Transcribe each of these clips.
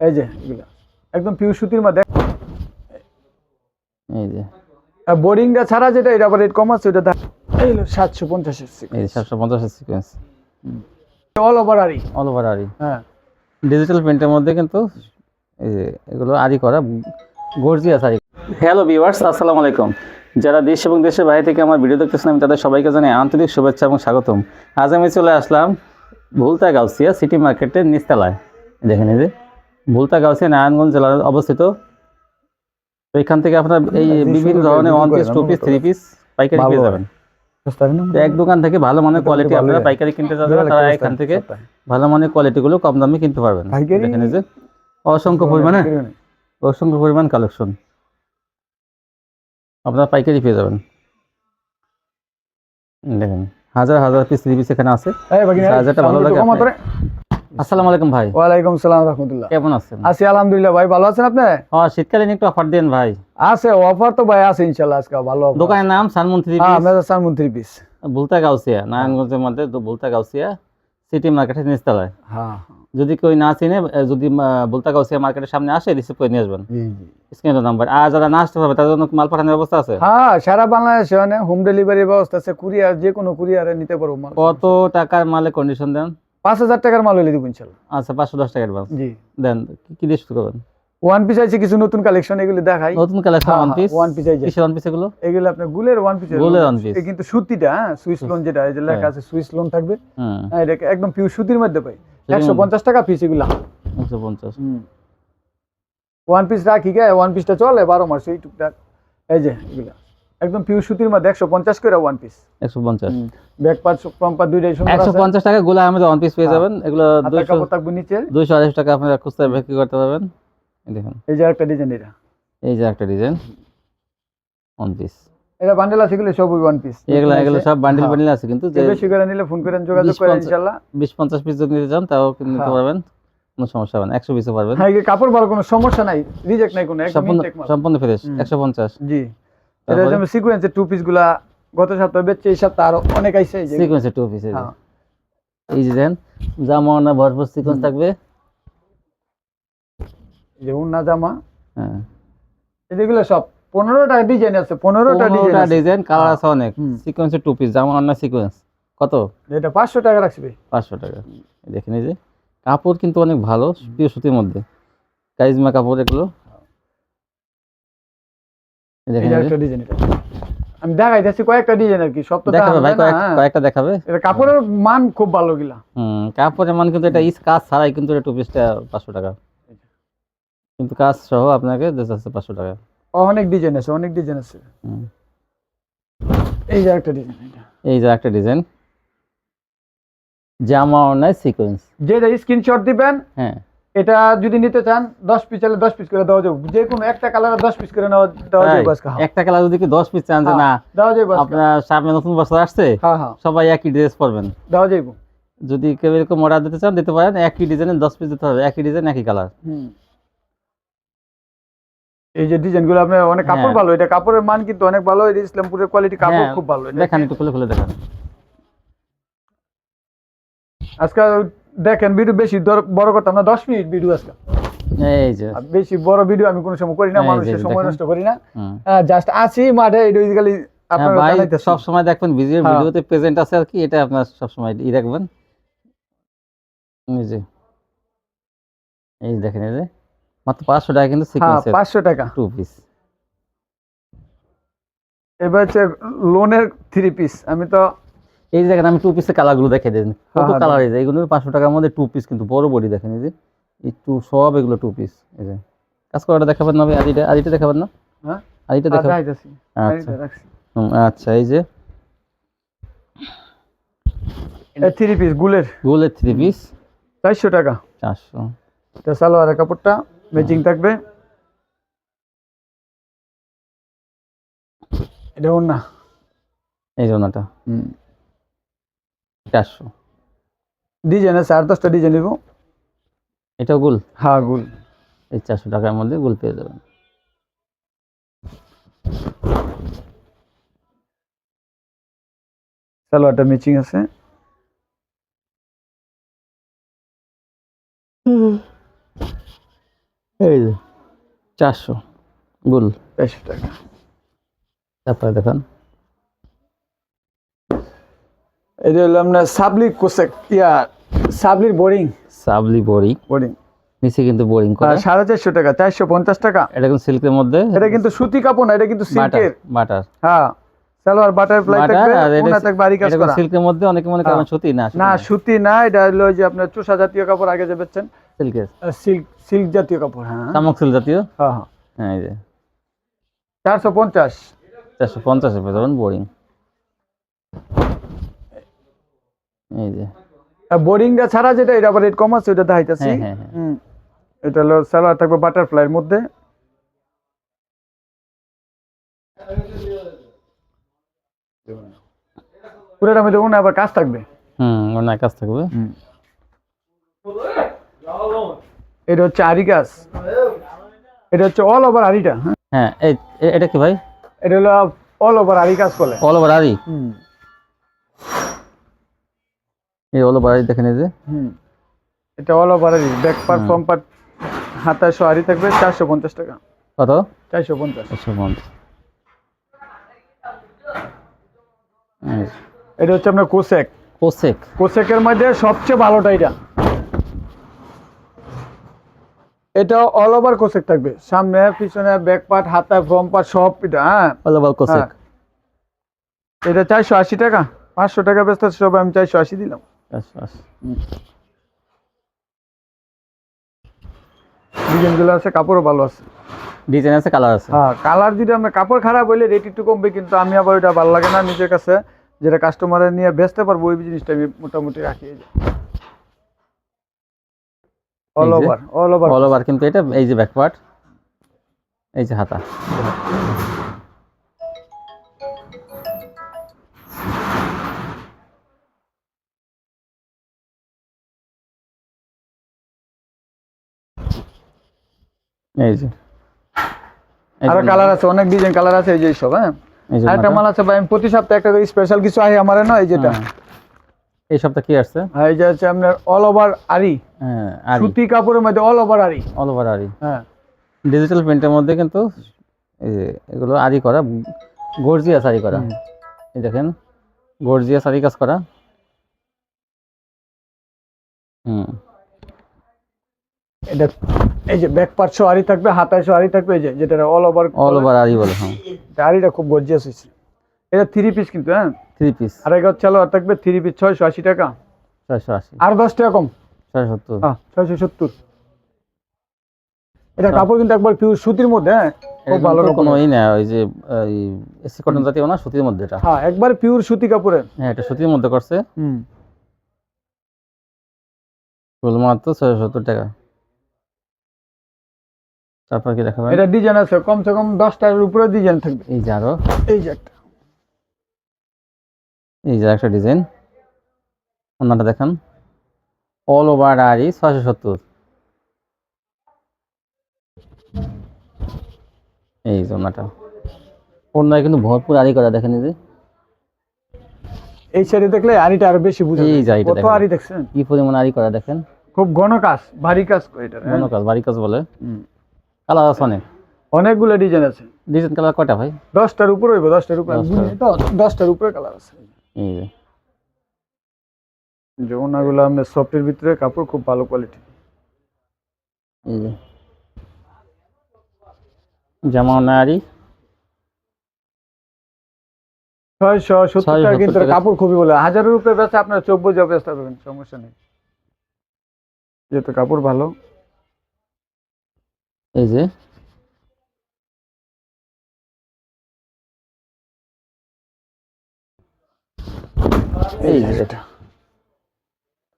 এই যে এগুলো একদম পিউ সুতির মধ্যে। এই যে। বোর্ডিংটা ছাড়া যেটা এটা আবার রেট কম আছে ওটা এই সাতশো পঞ্চাশের এই সাতশো পঞ্চাশের সিকোয়েন্স অল ওভার আরই অল ওভার আরি হ্যাঁ। ডিজিটাল প্রিন্টের মধ্যে কিন্তু এই যে এগুলো আরি করা গর্জিয়াস আরি হ্যালো ভিউয়ার্স আসসালামু আলাইকুম। যারা দেশ এবং দেশের বাইরে থেকে আমার ভিডিও দেখতেছেন আমি তাদের সবাইকে জানাই আন্তরিক শুভেচ্ছা এবং স্বাগতম। আজ আমি চলে আসলাম ভুলতা গাউসিয়া সিটি মার্কেটের নিচতলায়। দেখেন এই যে। ভুলতা গাউসিয়া নারায়ণগঞ্জ জেলার অবস্থিত। তো এখান থেকে আপনার এই বিভিন্ন ধরনের one piece two piece three piece পাইকারি পেয়ে যাবেন। এক দোকান থেকে ভালো মানের কোয়ালিটি আপনারা পাইকারি কিনতে যাবেন তারা এখান থেকে ভালো মানের কোয়ালিটিগুলো কম দামে কিনতে পারবেন? দেখেন যে অসংখ্য পরিমাণে অসংখ্য পরিমাণ কালেকশন আপনারা পাইকারি পেয়ে যাবেন। দেখেন হাজার হাজার পিস থ্রি পিস এখানে আছে। চার্জারটা ভালো লাগে আসসালামু আলাইকুম ভাই। ওয়ালাইকুম সালাম রহমতুল্লাহ। কেমন আছেন? আছি আলহামদুলিল্লাহ ভাই ভালো আছেন আপনি? হ্যাঁ শীতকালীন একটু অফার দেন ভাই। আছে অফার তো ভাই আছে আজকে ভালো দোকানের নাম সানমুন থ্রি হ্যাঁ পিস মেজাজ Sunmoon three piece Bulta Gausia নারায়ণগঞ্জের মধ্যে বুলতা গাউসিয়া সিটি মার্কেটের নিচতলায়। হ্যাঁ যদি কেউ না চিনে যদি বুলতা গাউসিয়া মার্কেটের সামনে আসে রিসিভ করে নিয়ে আসবেন। স্ক্রিনের নাম্বার আর যারা না আসতে পারবে তাদের জন্য মাল পাঠানোর ব্যবস্থা আছে? হ্যাঁ সারা বাংলাদেশে মানে হোম ডেলিভারি ব্যবস্থা আছে কুরিয়ার যে কোনো কুরিয়ারে নিতে পারব কত টাকার মালে কন্ডিশন দেন? পাঁচ হাজার টাকার মাল হলে দিব ইনশাল্লাহ। আচ্ছা পাঁচশো দশ টাকা অ্যাডভান্স জি। দেন কি- দিয়ে শুরু করবেন? ওয়ান পিস আছে কিছু নতুন কালেকশন এগুলি দেখাই। নতুন collection one piece one piece আছে কিসের ওয়ান পিস এগুলো? এগুলো আপনার গুলের ওয়ান পিস গুলের one piece। কিন্তু সুতিটা হ্যাঁ সুইস লোন যেটা এই যে লেখা হ্যাঁ। আছে সুইস লোন থাকবে। হ্যাঁ। এটা একদম পিউ সুতির মধ্যে পাই। সুতির একশো পঞ্চাশ টাকা পিস এগুলা। একশো পঞ্চাশ। ওয়ান পিস রাখি গে ওয়ান পিসটা চলে বারো মাস এই টুকটাক। এই যে এগুলা। একদম পিউ সুতির মধ্যে একশো পঞ্চাশ করে ওয়ান পিস একশো পঞ্চাশ। ব্যাক পার্ট পাম্পার দুইটাই সুন্দর একশো আছে পঞ্চাশ টাকা গুলা আমাদের ওয়ান পিস পেয়ে হ্যাঁ। যাবেন। এগুলো হাতের দুইশো কাপড় থাকবে নিচে দুইশো আড়াইশো টাকা আপনারা খুচরা বিক্রি করতে পারবেন। এই দেখুন। এই যে একটা ডিজাইন এটা। এই যে একটা ডিজাইন ওয়ান পিস এটা বান্ডেল আছে এগুলো সবই ওয়ান পিস এগুলো এগুলো সব বান্ডিল হ্যাঁ। বান্ডিল আছে কিন্তু যে বেশি করে নিলে ফোন করেন যোগাযোগ বিশ করেন পঞ্চাশ- ইনশাল্লাহ বিশ পঞ্চাশ পিস যদি নিতে চান তাও কিন্তু নিতে হ্যাঁ। পারবেন। কোনো সমস্যা হবে না একশো পিসও পারবেন। হ্যাঁ এই কাপড় ভালো কোনো সমস্যা নাই রিজেক্ট নাই কোনো একদম সম্পূর্ণ মাল। সম্পূর্ণ ফ্রেশ হুম। একশো পঞ্চাশ। জি। এটা? যেমন সিকোয়েন্সের টু পিসগুলা গত সপ্তাহে বেচছে এই সপ্তাহে আরও অনেক আইছে এই সিকোয়েন্সের টু পিস হ্যাঁ। এই যে দেন জামা না ভরপুর সিকোয়েন্স থাকবে? যে উন্না জামা। হ্যাঁ। এগুলো সব পনেরোটা ডিজাইন আছে পনেরোটা ডিজাইন ডিজাইন কালার হ্যাঁ। আছে অনেক। হুম। সিকোয়েন্সের টু পিস জামা অন্য সিকোয়েন্স কত? এটা পাঁচশো টাকা ভাই। পাঁচশো টাকা। এই যে কাপড় কিন্তু অনেক ভালো পিওর সুতির মধ্যে। কারিজমা কাপড় এগুলো। দেখেন একটা ডিজাইন এটা। আমি দেখাইতেছি কয়েকটা ডিজাইন আর কি সব তো দেখাবে ভাই। কয়েকটা দেখাবে। এটা কাপড়ের মান খুব ভালো গিলা। হুম কাপড়ের মান কিন্তু এটা ইস কাজ ছাড়াই কিন্তু এটা টু পিসটা পাঁচশো টাকা। কিন্তু কাজ সহ আপনাকে দিতে হচ্ছে পাঁচশো টাকা। অনেক ডিজাইন আছে অনেক ডিজাইন আছে। এই যে একটা ডিজাইন এটা এই যে একটা ডিজাইন জামা অন্যায় সিকোয়েন্স যেটা স্ক্রিনশট দিবেন হ্যাঁ। এটা যদি নিতে চান দশ পিস চাইলে দশ পিস করে দেওয়া যাবে যে কোনো একটা কালার দশ পিস করে নেওয়া দেওয়া? যাবে হ্যাঁ। একটা কালার যদি কি দশ পিস চান যে হ্যাঁ, না দেওয়া যাবে। আপনার সামনে নতুন বছর আসছে হ্যাঁ সবাই একই ড্রেস পরবেন দেওয়া যাবে যদি কেউ এরকম অর্ডার দিতে চান দিতে পারেন একই ডিজাইনের দশ পিস দিতে হবে একই ডিজাইন একই কালার হুম। এই যে ডিজাইনগুলো আপনার অনেক কাপড়। ভালো এটা কাপড়ের মান কিন্তু অনেক ভালো এটা ইসলামপুরের কোয়ালিটি কাপড় খুব ভালো দেখান একটু খুলে খুলে দেখেন আজকে দেখেন ভিডিও বেশি বড় কথা না দশ মিনিট ভিডিও আজকে। এই যে। বেশি বড় ভিডিও আমি কোনো সময় করি না মানুষের সময় নষ্ট করি না। জাস্ট আছি মাঠে হ্যাঁ, আপনারা সব সময় দেখবেন ভিডিও হ্যাঁ। ভিডিওতে প্রেজেন্ট আছে আর কি এটা আপনার সব সময় ই রাখবেন এই যে। এই দেখেন এই যে। মাত্র পাঁচশো টাকা কিন্তু হ্যাঁ টাকা। টু পিস এবার হচ্ছে লোনের থ্রি পিস আমি তো এই যে দেখেন আমি টু পিসের কালারগুলো দেখে দিন হ্যাঁ, কত কালার এই যে এগুলো পাঁচশো টাকার মধ্যে টু পিস কিন্তু বড় বডি দেখেন এই যে। এই টু সব এগুলো টু পিস এই যে। কাজ করাটা দেখাবেন না আদিটা আদিটা দেখাবেন না? হ্যাঁ? আদিটা দেখাবেন। আচ্ছা। আচ্ছা এই যে। থ্রি পিস গুলের। গুলের থ্রি পিস চারশো টাকা। চারশো। এটা সালোয়ারের কাপড়টা ম্যাচিং থাকবে। এটা ওর না এই জন্যটা চারশো। ডিজাইন আছে আট দশটা ডিজাইন দিব। এটাও গোল? হ্যাঁ গুল। এই চারশো টাকার মধ্যে গোল পেয়ে যাবেন। সালোয়ারটা ম্যাচিং আছে। এই যে চারশো গুল। চারশো টাকা। তারপরে দেখেন। এটা হলো আপনার সাবলি কোসেক ইয়া সাবলির বোরিং। সাবলি বোরিং। বোরিং। নিচে কিন্তু বোরিং করা। সাড়ে চারশো টাকা চারশো পঞ্চাশ টাকা। এটা কিন্তু সিল্কের মধ্যে। এটা কিন্তু সুতি কাপড় না এটা কিন্তু সিল্কের। বাটার। হ্যাঁ সালোয়ার বাটারফ্লাই বাটার থাকবে ওনা থাকবে আরি কাজ করা। সিল্কের মধ্যে অনেকে মনে করেন হ্যাঁ। সুতি না না সুতি না এটা হলো যে আপনার চুষা জাতীয় কাপড় আগে যে বেচছেন। সিল্কের। সিল্ক সিল্ক জাতীয় কাপড় হ্যাঁ। চামক সিল্ক জাতীয়? হ্যাঁ হ্যাঁ। হ্যাঁ এই যে। চারশো পঞ্চাশ। চারশো পঞ্চাশ পেয়ে বোরিং। এই যে। বোরিংটা ছাড়া যেটা এটা আবার রেট কম আছে ওটা দেখাইতেছি হ্যাঁ, হ্যাঁ, হ্যাঁ। এটা হলো সালোয়ার থাকবে বাটারফ্লাইয়ের মধ্যে। পুরোটা মধ্যে ওনা আবার কাজ থাকবে। হুম অনেক কাজ থাকবে। এটা হচ্ছে আরি কাজ এটা হচ্ছে অল ওভার আরিটা হ্যাঁ। হ্যাঁ এই এটা কি ভাই? এটা হলো অল ওভার আরি কাজ বলে। অল ওভার আরি হুম। এই অল ওভার দেখেন এই যে। হুম। এটা all over back part front part হাতাশো আরি থাকবে চারশো পঞ্চাশ টাকা। কত? চারশো পঞ্চাশ। একশো পঞ্চাশ। যে। এটা হচ্ছে আপনার কোসেক। কোসেক। কোসেকের মধ্যে সবচেয়ে ভালোটা এটা এটা অল ওভার কোসেক থাকবে। সামনে পিছনে ব্যাক পার্ট হাতায় ফ্রম পার্ট সব এটা হ্যাঁ। অল ওভার কোসেক। হ্যাঁ। এটা চারশো আশি টাকা। পাঁচশো টাকা ব্যস্ত সব আমি চারশো আশি দিলাম। আচ্ছা আচ্ছা ডিজাইনগুলো আছে কাপড়ও ভালো আছে। ডিজাইন আছে কালার আছে। হ্যাঁ কালার যদি আমরা কাপড় খারাপ হইলে রেট একটু কমবে কিন্তু আমি আবার ওইটা ভালো লাগে না নিজের কাছে। যেটা কাস্টমারের নিয়ে বেচতে পারব ওই জিনিসটা আমি মোটামুটি রাখি। All over all over all over কিন্তু এটা এই যে ব্যাক পার্ট এই যে হাতা। এই যে। আরও কালার আছে অনেক ডিজাইন কালার আছে এই যে সব হ্যাঁ? আরেকটা মাল। আছে ভাই প্রতি সপ্তাহে একটা স্পেশাল কিছু আহে আমার না এই যেটা? হ্যাঁ। এই সপ্তাহে কি আসছে? হ্যাঁ, এই যে হচ্ছে আপনার অল ওভার আরি। হ্যাঁ আরি। সুতি কাপড়ের মধ্যে অল ওভার আরি। অল ওভার আরি। হ্যাঁ। ডিজিটাল প্রিন্টের মধ্যে কিন্তু এই যে এগুলো আরি করা গর্জিয়াস আরি করা। এই দেখেন গর্জিয়াস আরি কাজ করা। হুম। এটা এই যে ব্যাক পার্ট সহ আরি থাকবে হাতায় আরি থাকবে এই যে যেটা অল ওভার অল ওভার আরি বলে হ্যাঁ। আরিটা খুব গর্জিয়াস হয়েছে। এটা থ্রি পিস কিন্তু হ্যাঁ? থ্রি পিস আর এক হচ্ছে আর থাকবে থ্রি পিস ছয়শো আশি টাকা। ছয়শো আশি। আর দশ টাকা কম। ছয়শো সত্তর। হ্যাঁ ছয়শো সত্তর। এটা আচ্ছা। কাপড় কিন্তু একবার পিওর সুতির মধ্যে হ্যাঁ? খুব ভালো কোনো ই না ওই যে এসি কটন জাতীয় না সুতির মধ্যে এটা। হ্যাঁ একবার পিওর সুতি কাপড়ের হ্যাঁ এটা সুতির মধ্যে করছে। হুম। শুধুমাত্র ছয়শো সত্তর টাকা। তারপর কি দেখাবেন? এটা ডিজাইন আছে কমসে কম দশটার উপরে ডিজাইন থাকবে। এই যে আরও। এই যে একটা। এই যে একটা ডিজাইন অন্যটা দেখেন। অল ওভার আরি ছয়শো সত্তর। এই যে অন্যটা। অন্যায় কিন্তু ভরপুর আরি করা দেখেন এই যে। এই সাইডে দেখলে আরিটা আরও বেশি বুঝে এই। যে কত আরি দেখছেন? কি পরিমাণ আরি করা দেখেন। খুব ঘন কাজ ভারী কাজ এটা হ্যাঁ? মনে কাজ বাড়ি কাজ বলে। হুম। কালার আছে অনেক। অনেকগুলো ডিজাইন আছে। ডিজাইন কালার কয়টা ভাই? দশটার উপরে হইব দশটার উপরে। দশটার। উপরে। কালার আছে। এই যে। যে ওনাগুলো আপনার সফটের ভিতরে কাপড় খুব ভালো কোয়ালিটি এই যে। জামা নারী ছয়শো সত্তর টাকা কিন্তু কাপড় খুবই ভালো। হাজারের উপরে বেচা আপনার চব্বই যা বেচতে পারবেন সমস্যা নেই। যেহেতু কাপড় ভালো এই যে। এই যে এটা।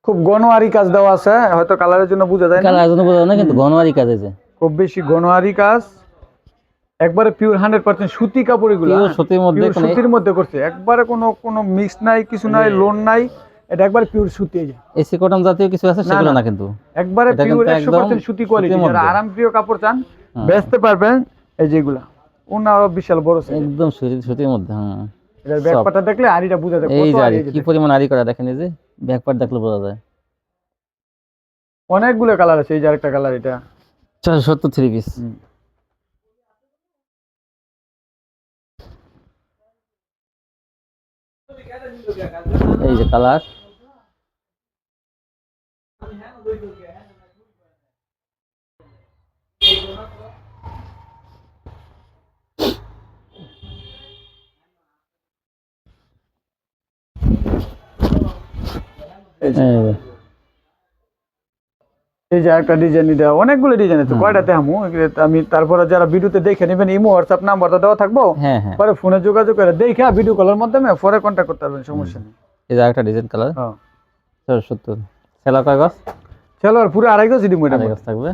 খুব গনোয়ারি কাজ দেওয়া আছে হয়তো কালারের জন্য বোঝা যায় না। কালার জন্য বোঝা যায় না কিন্তু ঘনওয়ারি কাজ আছে খুব বেশি গনোয়ারি কাজ। একবারে পিওর হান্ড্রেড পার্সেন্ট সুতি কাপড় এগুলো? সুতির মধ্যে সুতির মধ্যে করছে। একবারে কোনো কোনো মিক্স নাই কিছু নাই লোন নাই। এটা একবার পিওর সুতি এই এসি কটন জাতীয় কিছু আছে? সেগুলো না। কিন্তু? একবারে পিওর কিন্তু একশো একদম পার্সেন্ট সুতি কোয়ালিটি যারা। আরামপ্রিয় কাপড় চান হুম। বেচতে পারবেন এই যেগুলা ওনারও বিশাল বড় সাইজ একদম সুতি- সুতির মধ্যে হ্যাঁ। এটার ব্যাকপাটা দেখলে আড়িটা বোঝা যায়। এই কত যে কি পরিমাণ আরি করা দেখেন এই যে? ব্যাক পার্ট দেখলে বোঝা যায়। অনেকগুলো কালার আছে এই যে আরেকটা কালার এটা। চারশো সত্তর থ্রি পিস এই যে কালার এই যে একটা ডিজাইন এটা অনেকগুলো ডিজাইন আছে কয়টাতে হামু? আমি তারপরে যারা ভিডিওতে দেখে নেবেন ইমো হোয়াটসঅ্যাপ নাম্বারটা দেওয়া থাকব? হ্যাঁ হ্যাঁ। পরে ফোনে যোগাযোগ করে দেখে ভিডিও কলের মাধ্যমে পরে কন্ট্যাক্ট করতে পারবেন সমস্যা নেই। এই যে একটা ডিজাইন কালার হ্যাঁ। সত্তর সেলা কয় গছ চলো আর পুরো আড়াই দিম এটা আড়াই গছ থাকবে।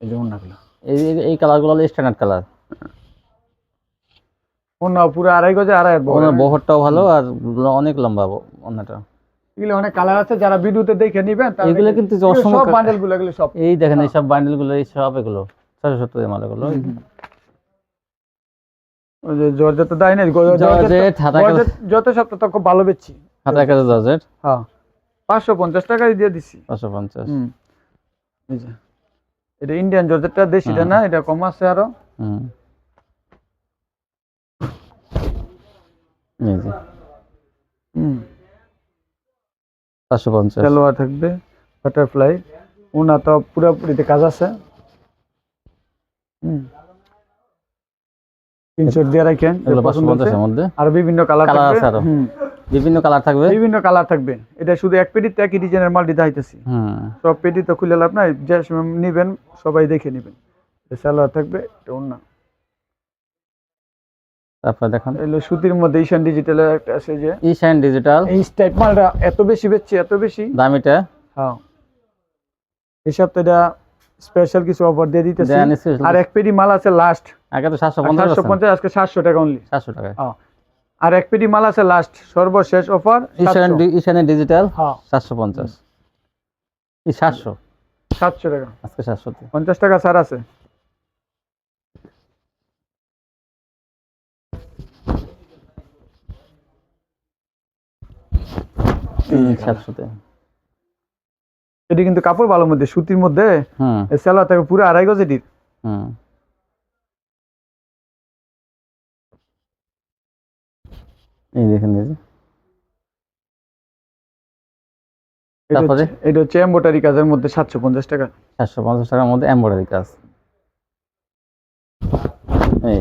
এই যে অন্যগুলো এই এই- কালারগুলো হলো স্ট্যান্ডার্ড কালার অন্য পুরো আড়াই গজে আড়াই ওনার বহরটাও ভালো আর অনেক লম্বা ওনাটা এগুলো অনেক কালার আছে যারা ভিডিওতে দেখে নিবেন এগুলো কিন্তু সব অসংখ্য- বান্ডেলগুলো এগুলো সব। এই দেখেন এই সব বান্ডেলগুলো এই সব এগুলো। চারশো সত্তর ওই যে জর্জেট দেয় না জর্জেট, হাতা যত সপ্তাহ তো খুব ভালো বেচছি। হাতের কাছে জর্জেট। হ্যাঁ। পাঁচশো পঞ্চাশ টাকায় দিয়ে দিছি। পাঁচশো পঞ্চাশ। হুম। এই যে এটা ইন্ডিয়ান জর্জেটটা দেশিটা না এটা কম আছে আরও। হুম। এই যে। হুম। পাঁচশো পঞ্চাশ। সালোয়ার থাকবে বাটারফ্লাই উনা তো পুরোপুরিতে কাজ আছে। হুম। তিনশো দিয়ে রাখেন আর বিভিন্ন কালার আছে আরও। বিভিন্ন কালার থাকবে? বিভিন্ন কালার থাকবে। এটা শুধু এক পেটিতে একই ডিজাইনের মাল দিতে হইতেছি। সব পেটি তো খুলে লাভ নাই। যে নিবেন সবাই দেখে নিবেন। সালোয়ার থাকবে এটা অন্য তারপরে দেখেন। এগুলো সুতির মধ্যে ঈশান ডিজিটালের একটা আছে যে ইশান ডিজিটাল এই টাইপ মালটা এত বেশি বেচছে এত বেশি। দামিটা হ্যাঁ। এই সপ্তাহটা স্পেশাল কিছু অফার দিয়ে দিতেছি। আর এক পেটি মাল আছে লাস্ট আগে তো সাতশো পঞ্চাশ সাতশো পঞ্চাশ আজকে সাতশো টাকা অনলি সাতশো টাকা আর এক পেটি মাল আছে লাস্ট সর্বশেষ অফার ইশানের ডিজিটাল হ্যাঁ। সাতশো পঞ্চাশ। এই সাতশো। সাতশো টাকা। আজকে সাতশো পঞ্চাশ টাকা ছাড় আছে। সাতশোতে। এটি কিন্তু কাপড় ভালোর মধ্যে সুতির মধ্যে হুম। সেলা থাকে পুরো আড়াই গজ এটির। হুম। এই দেখেন এই যে। তারপরে? এটা হচ্ছে এম্বোটারি কাজের মধ্যে সাতশো পঞ্চাশ টাকা সাতশো পঞ্চাশ টাকার মধ্যে এমব্রয়ডারি কাজ এই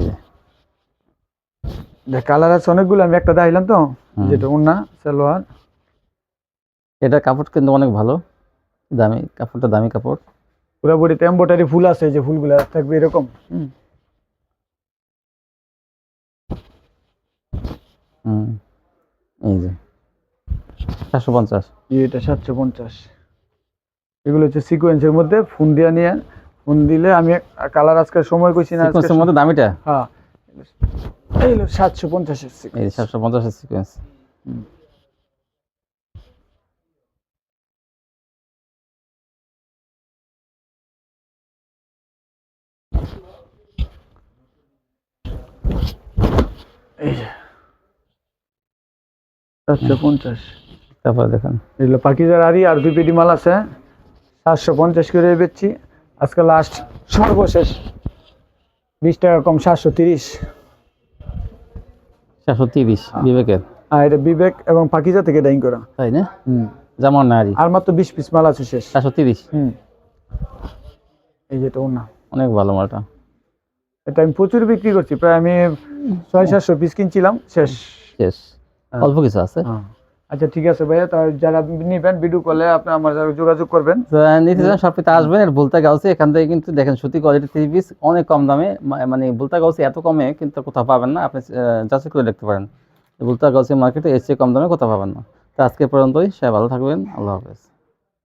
যে কালার আছে অনেকগুলো আমি একটা দেখাইলাম তো যেটা উন্না সালোয়ার এটা কাপড় কিন্তু অনেক ভালো দামি কাপড়টা দামি কাপড় পুরো বডিতে এম্বোটারি ফুল আছে যে ফুলগুলো থাকবে এরকম হুম। এই যে। সাতশো পঞ্চাশ। এটা সাতশো পঞ্চাশ। এগুলো হচ্ছে সিকোয়েন্সের মধ্যে ফোন দিয়ে নিয়ে ফোন দিলে আমি কালার আজকে সময় কইছি না সিকোয়েন্সের মধ্যে দামিটা? হ্যাঁ। এই হলো সাতশো পঞ্চাশের এই যে সাতশো পঞ্চাশের সিকোয়েন্স এই সাতশো পঞ্চাশ। তারপরে দেখেন। এগুলো পাখিজার আরি আর দুই পেটি মাল আছে। সাতশো পঞ্চাশ করে বেচছি। আজকে লাস্ট সর্বশেষ। বিশ টাকা কম সাতশো তিরিশ। সাতশো তিরিশ বিবেকের। আর এটা বিবেক এবং পাখিজা থেকে ডাইং করা। তাই না? হুম। যেমন নারী আর মাত্র বিশ পিস মাল আছে শেষ। সাতশো তিরিশ? হুম। এই যেটা ওনা অনেক ভালো মালটা। এটা আমি প্রচুর বিক্রি করছি। প্রায় আমি ছয় সাতশো পিস কিনছিলাম। শেষ। শেষ। হ্যাঁ। অল্প কিছু আছে। হ্যাঁ। আচ্ছা ঠিক আছে ভাইয়া তাহলে যারা নিবেন ভিডিও কলে আপনি আমার সাথে যোগাযোগ করবেন। নিতে চান পেতে আসবেন আর ভুলতা গাউসি এখান থেকে কিন্তু দেখেন সুতি কোয়ালিটি থ্রি পিস অনেক কম দামে মানে বলতে গাউসি এত কমে কিন্তু কোথাও পাবেন না আপনি যাচাই করে দেখতে পারেন। বলতে গাউসি মার্কেটে এসে কম দামে কোথাও পাবেন না। তো আজকে পর্যন্তই সে ভালো থাকবেন আল্লাহ হাফেজ।